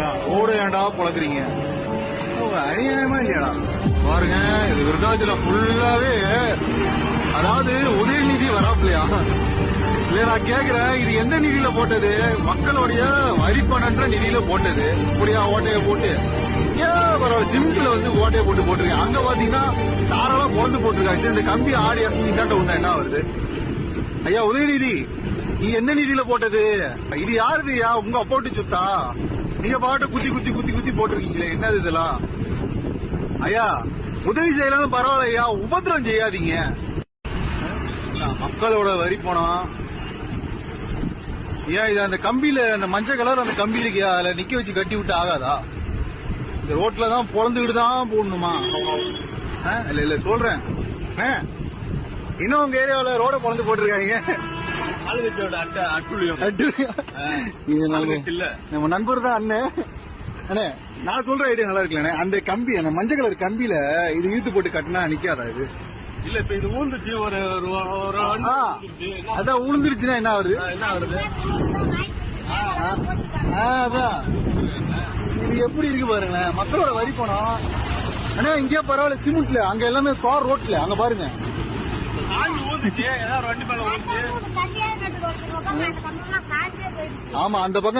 Road ஏன்டா பொழக்குறீங்க? பழக்கிறீங்க அநியாயமா இல்லையாடா? பாருங்க இது விருதாச்சலம் ஃபுல்லாவே அதாவது உதயநிதி வராப்லையா? இல்ல நான் கேக்குறேன் இது எந்த நிதியில போட்டது? மக்களுடைய வரிப்பணன்ற நிதியில போட்டது. இப்படியா ஓட்டையை போட்டு? ஏன் பரவாயில்ல சிம்பிள் வந்து ஓட்டையை போட்டு போட்டிருக்கேன் அங்க பாத்தீங்கன்னா தாராளமா பொழுது போட்டிருக்காங்க. சரி, இந்த கம்பி ஆடி அசைஞ்சாட்ட உண்டா? என்ன வருது ஐயா உதயநிதி நீ எந்த நிதியில போட்டது? இது யாருதுயா உங்க அப்போட்டு சுத்தா? நீங்க பாட்டு குத்தி குத்தி குத்தி குத்தி போட்டிருக்கீங்களே. என்னது இதெல்லாம்? ஐயா உதவி செய்யலாம் பரவாயில்ல ஐயா. உபத்திரம் செய்யாதீங்க. மக்களோட வரி பணம் ஏன் இது அந்த கம்பியில அந்த மஞ்சள் கலர் அந்த கம்பி இருக்கு அதுல நிக்க வச்சு கட்டி விட்டு ஆகாதா? இந்த ரோட்ல தான் பொழந்துக்கிட்டு தான் போடணுமா? ஆ? இல்ல இல்ல சொல்றேன். ஆ? இன்னும் உங்க ஏரியாவில ரோட பொழந்து போட்டிருக்காங்க. நம்ம- நண்பர் தான் அண்ணன் அண்ணே நான் சொல்ற ஐடியா நல்லா இருக்குல்ல அந்த கம்பி அந்த மஞ்சள் கலர் கம்பியில இது இழுத்து போட்டு கட்டினா நிக்காதா இது? இல்ல இப்ப இது ஊந்துச்சு. ஒரு ஒரு அதான் உளுந்துருச்சுன்னா என்ன ஆகுது? என்ன ஆ, அதான். இது எப்படி இருக்கு பாருங்களேன். மக்களோட வரி பணம். அண்ணா இங்கே பரவாயில்ல சிமெண்ட்ல. அங்க எல்லாமே ஸ்டார் ரோட்ல அங்க பாருங்க. சாஞ்சி ஊந்துச்சு ஏதாவது வண்டி மேல ஊந்துச்சு ஆமா அந்த பக்கம்